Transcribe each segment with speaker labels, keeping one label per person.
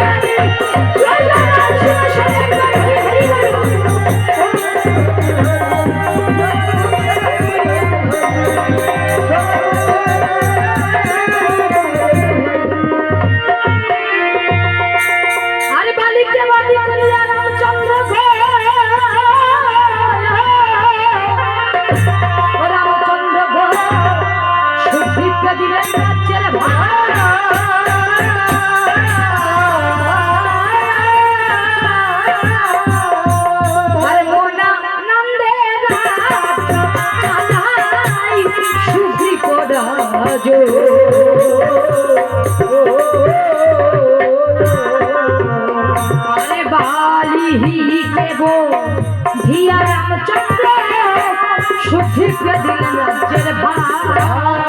Speaker 1: আরে বালি দেব। ধিয়া রামচন্দ্র সুখীকে দিল রাজ্যের আরে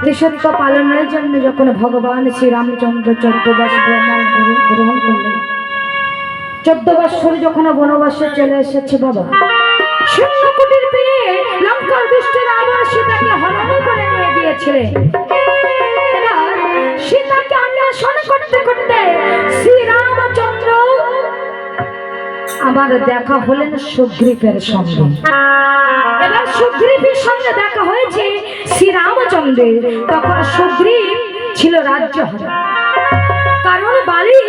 Speaker 1: পিতৃসত্য পালনের জন্য যখন ভগবান শ্রীরামচন্দ্র চোদ্দ বর্ষ গ্রহণ- করলেন চোদ্দ বৎসর যখন বনবাসে চলে এসেছে বাবা সীতাকে হরণ করে করতে করতে শ্রীরামচন্দ্র আবার দেখা হলেন সুগ্রীবের সঙ্গে। এবার সুগ্রীবের সঙ্গে দেখা হয়েছে শ্রীরামচন্দ্রের। তখন সুগ্রীব ছিল রাজ্য কারণ বালি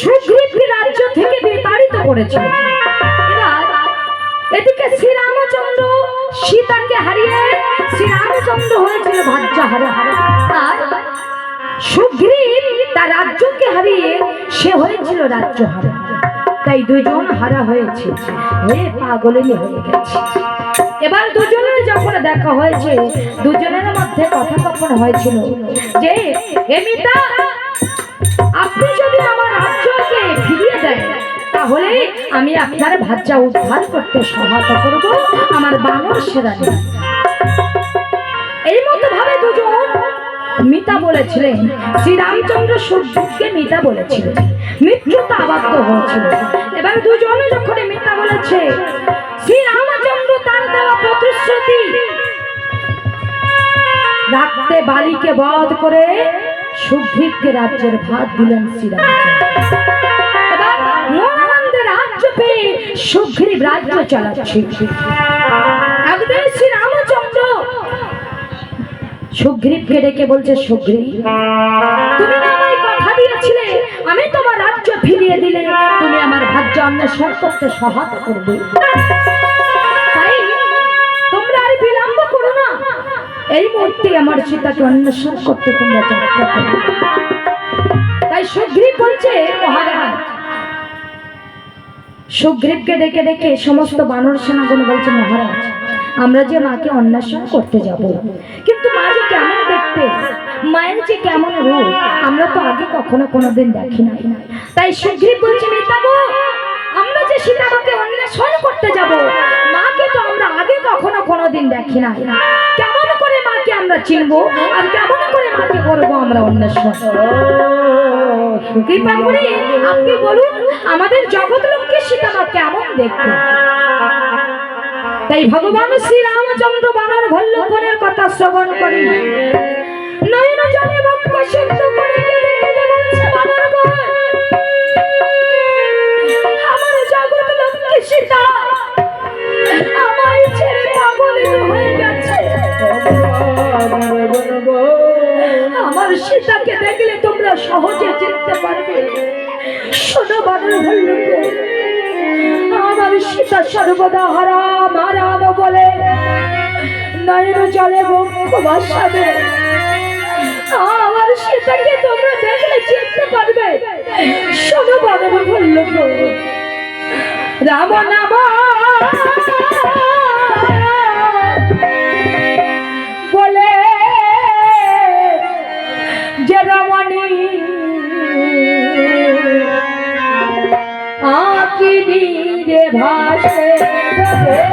Speaker 1: সুগ্রীবকে রাজ্য থেকে বিতাড়িত করেছে এদিকে শ্রীরামচন্দ্র সীতাকে হারিয়ে শ্রীরামচন্দ্র হয়েছিল ভাজ্য হারা আর সুগ্রীব তার রাজ্যকে হারিয়ে সে হয়েছিল রাজ্য হারা। তাই দুজন হারা হয়েছে। হয়ে পাগলেনি হয়ে গেছে। এবার দুজনের যখন দেখা হয়েছে, দুজনের মধ্যে কথোপকথন হয়েছিল? যে, এমিতা, আপনি যদি আমার রাজ্যকে ফিরিয়ে দেন, তাহলে আমি আপনার ভাজ্যা উদ্ধার করতে সহায়তা করব আমার বানর সেরা মিতা বলেছিলেন, শ্রীরামচন্দ্র সূর্যকে মিতা বলেছিলেন। মৃত্যুতে আবদ্ধ হয়েছিল। এবার দুজনে যখন মিতা বলেছে, শ্রীরামচন্দ্র তার দেওয়া প্রতিশ্রুতি রাখতে বালিকে বধ করে সুগ্রীবকে রাজ্যের ভাত দিলেন শ্রীরামচন্দ্র। রাজ্য পেয়ে সুগ্রীব রাজ্য চালাচ্ছে। সুগ্রীবকে ডেকে বলছে, সুগ্রীব, তুমি আমায় কথা দিয়েছিলে। আমি তোমার রাজ্য ফিরিয়ে দিলে। তুমি আমার ভাগ্য অন্বেষণ করতে সহায়তা করবে। তাই তোমরা আর বিলম্ব করো না। এই মুহূর্তে আমার সীতাকে অন্বেষণ করতে তোমরা যাত্রা করো তাই সুগ্রীব বলছে, মহারাজ সুগ্রীবকে ডেকে ডেকে সমস্ত বানর সেনাগুলো বলছে, মহারাজ, আমরা যে মাকে অন্বেষণ করতে যাব কেমন মায়ের যে কেমন রূপ, আমরা তো আগে কখনো কোনোদিন দেখি নাই। তাই সুগ্রীব বলছে মিতাগো আমরা যে সীতামাকে অন্বেষণ করতে যাব, মাকে তো আমরা আগে কখনো কোনোদিন দেখি নাই। কেমন করে মাকে আমরা চিনবো আর কেমন করে মাকে করব আমরা অন্বেষণ? কৃপা করে আপনি বলুন, আমাদের জগৎ লোককে সীতামা কেমন দেখতে? তাই ভগবান শ্রী রামচন্দ্র বানর ভল্লুকনের কথা শ্রবণ করি। নয়ন জলে করে আমার সীতাকে দেখলে তোমরা সহজে চিনতে পারবে। শোনো বানর ভল্লুক সীতা সর্বদা হারাম হারাম বলে। নয়ন জলে বক্ষ ভাসাবে আমার সীতাকে তোমরা দেখলে চিনতে পারবে। শোনো বানর ভল্লুক রাম নাম বলে যে রমণী আকিনি के भाषे गए।